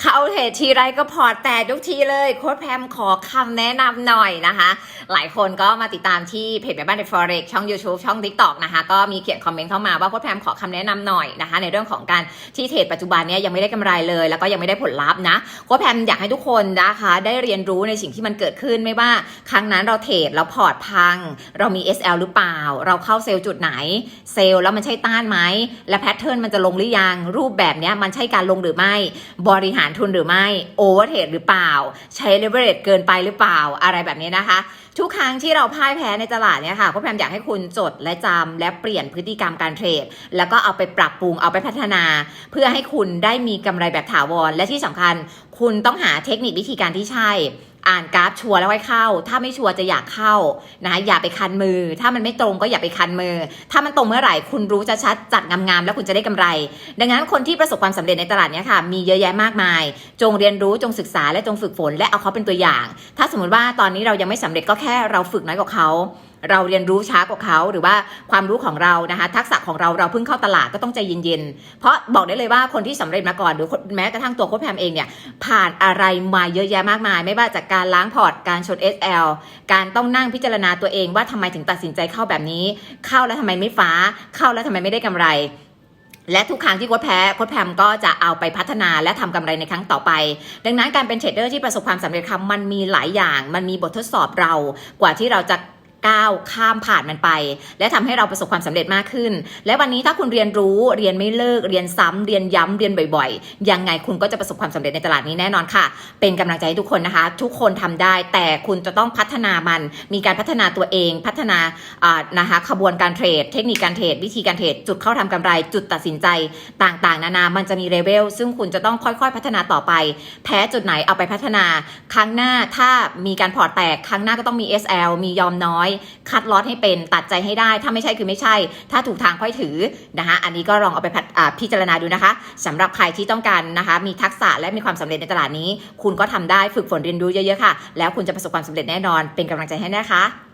เข้าเทรดทีไรก็พอร์ตแตกทุกทีเลยโค้ดแพมขอคำแนะนำหน่อยนะคะ หลายคนก็มาติดตามที่เพจแม่บ้านใน Forex ช่อง YouTube ช่อง TikTok นะคะ ก็มีเขียนคอมเมนต์เข้ามาว่าโค้ดแพมขอคำแนะนำหน่อยนะคะ ในเรื่องของการที่เทรดปัจจุบันเนี้ยยังไม่ได้กำไรเลย แล้วก็ยังไม่ได้ผลลัพธ์นะโค้ดแพมอยากให้ทุกคนนะคะ ได้เรียนรู้ในสิ่งที่มันเกิดขึ้นไม่ว่า ครั้งนั้นเราเทรดแล้วพอร์ตพัง เรามี SL หรือเปล่า เราเข้าเซลล์จุดไหน เซลล์แล้วมันใช่ต้านไหมและแพทเทิร์นมันจะลงหรือยังรูปแบบเนี้ยมันใช่การลงหรือไม่บริหารทุนหรือไม่โอเวอร์เทรดหรือเปล่า ใช้เลเวอเรจเกินไปหรือเปล่าอะไรแบบนี้นะคะ ทุกครั้งที่เราพ่ายแพ้ในตลาดเนี่ยค่ะก็พยายามอยากให้คุณจดและจำและเปลี่ยนพฤติกรรมการเทรด แล้วก็เอาไปปรับปรุงเอาไปพัฒนา เพื่อให้คุณได้มีกำไรแบบถาวร และที่สำคัญ คุณต้องหาเทคนิควิธีการที่ใช่ อ่านกราฟชัวร์แล้วค่อยเข้า ถ้าไม่ชัวร์จะอยากเข้านะคะอย่าไปคันมือ ถ้ามันไม่ตรงก็อย่าไปคันมือ ถ้ามันตรงเมื่อไหร่คุณรู้จะชัดจัดงามๆแล้วคุณจะได้กำไร ดังนั้นคนที่ประสบความสำเร็จในตลาดนี้ค่ะ มีเยอะแยะมากมาย จงเรียนรู้จงศึกษาและจงฝึกฝน และเอาเขาเป็นตัวอย่าง ถ้าสมมติว่าตอนนี้เรายังไม่สำเร็จก็แค่เราฝึกน้อยกว่าเขา เราเรียนรู้ช้ากว่าเขาหรือว่าความรู้ของเรานะคะ ทักษะของเราเราเพิ่งเข้าตลาดก็ต้องใจเย็นๆ เพราะบอกได้เลยว่าคนที่สำเร็จมาก่อนหรือแม้กระทั่งตัวโค้ชแพมเองเนี่ยผ่านอะไรมาเยอะแยะมากมาย ไม่ว่าจากการล้างพอร์ตการชน SL การต้องนั่งพิจารณาตัวเองว่าทำไมถึงตัดสินใจเข้าแบบนี้ เข้าแล้วทำไมไม่ฟ้า เข้าแล้วทำไมไม่ได้กำไรและทุกครั้งที่โค้ชแพ้โค้ชแพมก็จะเอาไปพัฒนาและทำกำไรในครั้งต่อไป ดังนั้นการเป็นเทรดเดอร์ที่ประสบความสำเร็จค่ะมันมีหลายอย่าง มันมีบททดสอบเรา กว่าที่เราจะ ก้าวข้ามผ่านมันไป และทำให้เราประสบความสำเร็จมากขึ้น และวันนี้ถ้าคุณเรียนรู้เรียนไม่เลิกเรียนซ้ำเรียนย้ำเรียนบ่อยๆ ยังไงคุณก็จะประสบความสำเร็จในตลาดนี้แน่นอนค่ะ เป็นกำลังใจให้ทุกคนนะคะ ทุกคนทำได้ แต่คุณจะต้องพัฒนามัน มีการพัฒนาตัวเองพัฒนาอ่านะคะขบวนการเทรด เทคนิคการเทรด วิธีการเทรด จุดเข้าทำกำไร จุดตัดสินใจต่างๆ นานา มันจะมีเลเวลซึ่งคุณจะต้องค่อยๆ พัฒนาต่อไป แพ้จุดไหนเอาไปพัฒนา ครั้งหน้าถ้ามีการพอร์ตแตก ครั้งหน้าก็ต้องมี SL มียอมน้อยคัดลอตให้เป็นตัดใจให้ได้ ถ้าไม่ใช่คือไม่ใช่ ถ้าถูกทางค่อยถือนะคะอันนี้ก็ลองเอาไปพิจารณาดูนะคะสำหรับใครที่ต้องการนะคะ มีทักษะและมีความสำเร็จในตลาดนี้ คุณก็ทำได้ฝึกฝนเรียนรู้เยอะๆค่ะ แล้วคุณจะประสบความสำเร็จแน่นอนเป็นกำลังใจให้นะคะ